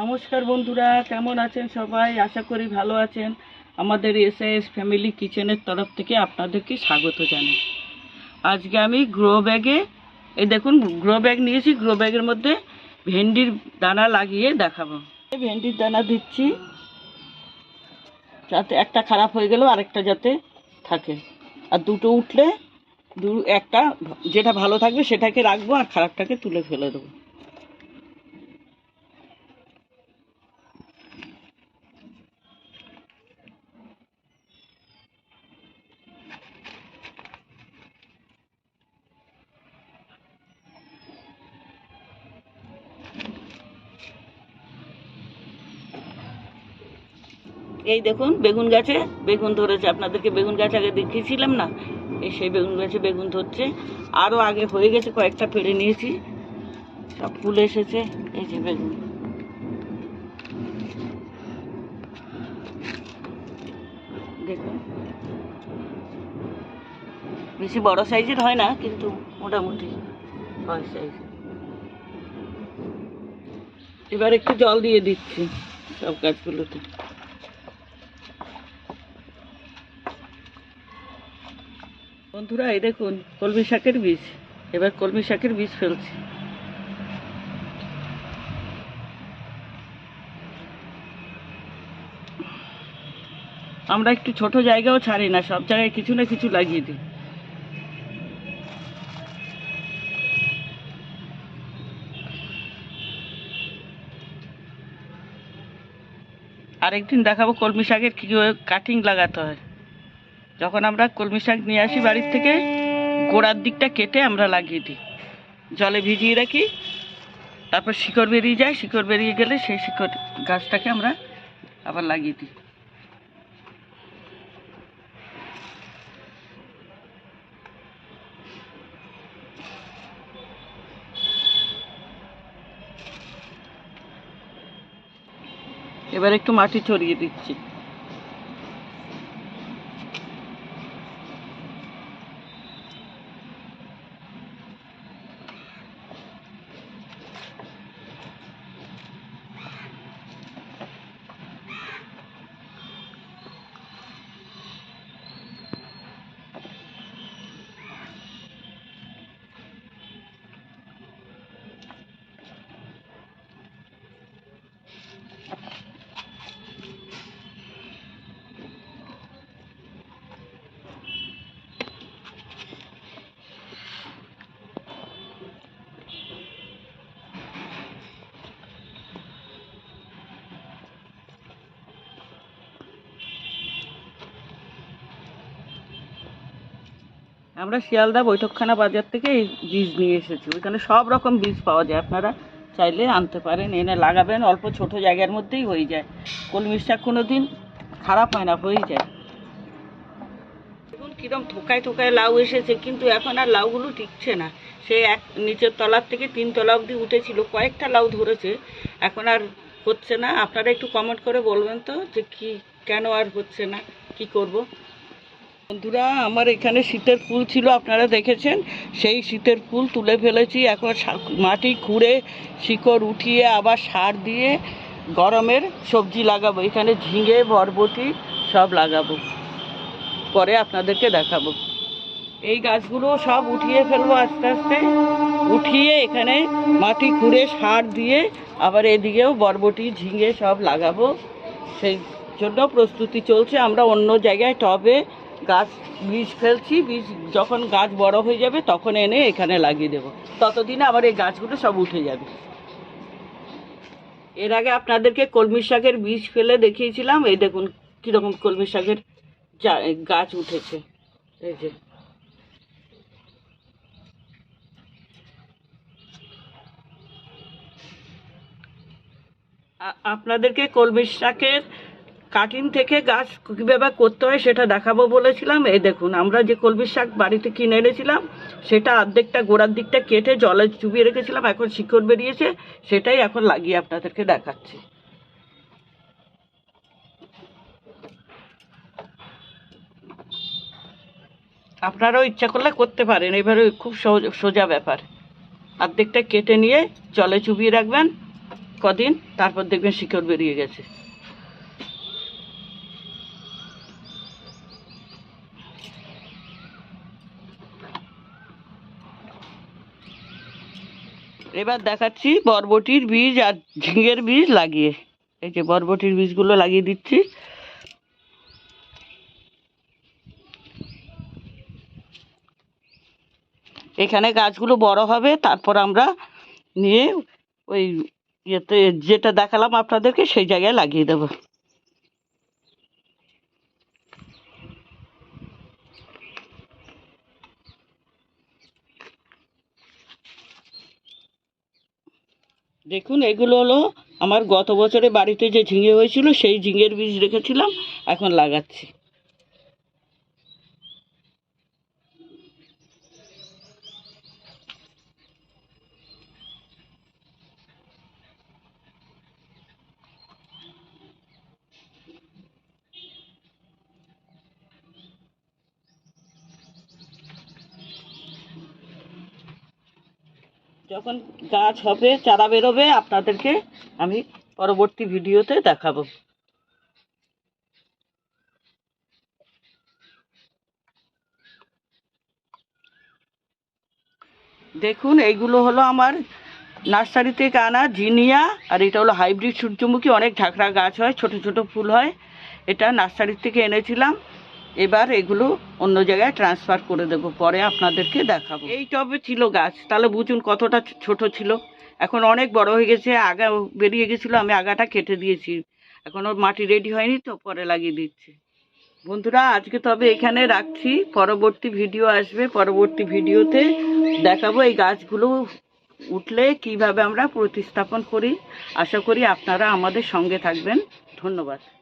নমস্কার বন্ধুরা, কেমন আছেন সবাই? আশা করি ভালো আছেন। আমাদের এস এস ফ্যামিলি কিচেনের তরফ থেকে আপনাদেরকে স্বাগত জানাই। আজকে আমি গ্রো ব্যাগে এই দেখুন গ্রো ব্যাগ নিয়েছি। গ্রো ব্যাগের মধ্যে ভেন্ডির দানা লাগিয়ে দেখাবো। ভেন্ডির দানা দিচ্ছি, যাতে একটা খারাপ হয়ে গেলেও আরেকটা যাতে থাকে। আর দুটো উঠলে দু একটা যেটা ভালো থাকবে সেটাকে রাখব আর খারাপটাকে তুলে ফেলে দেবো। এই দেখুন, বেগুন গাছে, বেগুন ধরেছে। আপনাদেরকে বেগুন গাছ আগে দেখিয়েছিলাম না? এই সেই বেগুন গাছে বেগুন ধরছে। আরও আগে হয়ে গেছে, কয়েকটা পেড়ে নিয়েছি। সব ফুল এসেছে, এই যে বেগুন। দেখুন। বেশি বড় সাইজের হয় না, কিন্তু মোটামুটি হয় সাইজ। এবার একটু জল দিয়ে দিচ্ছি সব গাছগুলোতে। বন্ধুরা, এই দেখুন, কলমি শাকের বীজ। এবার কলমি শাকের বীজ ফেলছি। আমরা একটু ছোট জায়গাও ছাড়ি না, সব জায়গায় কিছু না কিছু লাগিয়ে দিই। আরেকদিন দেখাবো কলমি শাকের কীভাবে কাটিং লাগাতে হয়। যখন আমরা কলমি শাক নিয়ে আসি বাড়ির থেকে, গোড়ার দিকটা কেটে আমরা লাগিয়ে দিই। জলে ভিজিয়ে রাখি, তারপর শিকড় বেরিয়ে যায়, শিকড় বেরিয়ে গেলে সেই শিকড় গাছটাকে আমরা আবার লাগিয়ে দিই। এবার একটু মাটি ছড়িয়ে দিচ্ছি। আমরা শিয়ালদা বৈঠকখানা বাজার থেকে এই বীজ নিয়ে এসেছি। ওইখানে সব রকম বীজ পাওয়া যায়। আপনারা চাইলে আনতে পারেন, এনে লাগাবেন, অল্প ছোট জায়গার মধ্যেই হয়ে যায়। কলমি শাক কোনো দিন খারাপ হয় না হয়ে যায়। দেখুন কীরকম থোকায় থোকায় লাউ এসেছে, কিন্তু এখন আর লাউগুলো টিকছে না। সে এক নিচের তলার থেকে তিন তলা অবধি উঠেছিল, কয়েকটা লাউ ধরেছে। এখন আর হচ্ছে না। আপনারা একটু কমেন্ট করে বলবেন তো যে কি, কেন আর হচ্ছে না? কি করব? বন্ধুরা, আমার এখানে শীতের ফুল ছিল, আপনারা দেখেছেন? সেই শীতের ফুল তুলে ফেলেছি। এখন মাটি খুঁড়ে, শিকড় উঠিয়ে, আবার সার দিয়ে গরমের সবজি লাগাবো। এখানে ঝিঙে, বরবটি সব লাগাবো। পরে আপনাদেরকে দেখাবো। এই গাছগুলো সব উঠিয়ে ফেলব আস্তে আস্তে। উঠিয়ে এখানে মাটি খুঁড়ে, সার দিয়ে আবার এদিকেও বরবটি, ঝিঙে সব লাগাবো। সেই জন্য প্রস্তুতি চলছে। আমরা অন্য জায়গায় টবে গাছ বীজ ফেলছি বীজ যখন গাছ বড় হয়ে যাবে তখন এনে এখানে লাগিয়ে দেবো। ততদিনে আবার এই গাছগুলো সব উঠে যাবে। এর আগে আপনাদেরকে কলমি শাকের বীজ ফেলে দেখিয়েছিলাম, এই দেখুন কীরকম কলমি শাকের গাছ উঠেছে। এই যে। আপনাদেরকে কলমি শাকের কাটিং থেকে গাছ কীভাবে করতে হয় সেটা দেখাবো বলেছিলাম। এই দেখুন, আমরা যে কলমি শাক বাড়িতে কিনে এনেছিলাম, সেটা অর্ধেকটা গোড়ার দিকটা কেটে জলে চুবিয়ে রেখেছিলাম, এখন শিকড় বেরিয়েছে, সেটাই এখন লাগিয়ে আপনাদেরকে দেখাচ্ছি। আপনারাও ইচ্ছা করলে করতে পারেন, এবারে খুব সোজা ব্যাপার। অর্ধেকটা কেটে নিয়ে জলে চুবিয়ে রাখবেন, কদিন, তারপর দেখবেন শিকড় বেরিয়ে গেছে। এবার দেখাচ্ছি বরবটির বীজ আর ঝিঙের বীজ লাগিয়ে। এই যে বরবটির বীজগুলো লাগিয়ে দিচ্ছি। এখানে গাছগুলো বড় হবে, তারপর আমরা নিয়ে ওই ইয়েতে যেটা দেখালাম আপনাদেরকে সেই জায়গায় লাগিয়ে দেবো। দেখুন, এগুলো হলো আমার গত বছরে বাড়িতে যে ঝিঙে হয়েছিল, সেই ঝিঙের বীজ রেখেছিলাম, এখন লাগাচ্ছি। যখন গাছ হবে, চারা বেরোবে, আপনাদেরকে আমি পরবর্তী ভিডিওতে দেখাবো। দেখুন, এইগুলো হলো আমার নার্সারি থেকে আনা জিনিয়া, আর এটা হলো হাইব্রিড সূর্যমুখী। অনেক ঝাঁকড়া গাছ হয়, ছোট ছোট ফুল হয়। এটা নার্সারি থেকে এনেছিলাম। এবার এগুলো অন্য জায়গায় ট্রান্সফার করে দেব, পরে আপনাদেরকে দেখাবো। এই টবে ছিল গাছ, তাহলে বুঝুন কতটা ছোট ছিল। এখন অনেক বড় হয়ে গেছে, আগা বেরিয়ে গেছিল, আমি আগাটা কেটে দিয়েছি। এখন ওর মাটি রেডি হয়নি তো, পরে লাগিয়ে দিচ্ছি। বন্ধুরা, আজকে তবে এখানে রাখছি। পরবর্তী ভিডিও আসবে, পরবর্তী ভিডিওতে দেখাবো এই গাছগুলো উঠলে কীভাবে আমরা প্রতিস্থাপন করি। আশা করি আপনারা আমাদের সঙ্গে থাকবেন। ধন্যবাদ।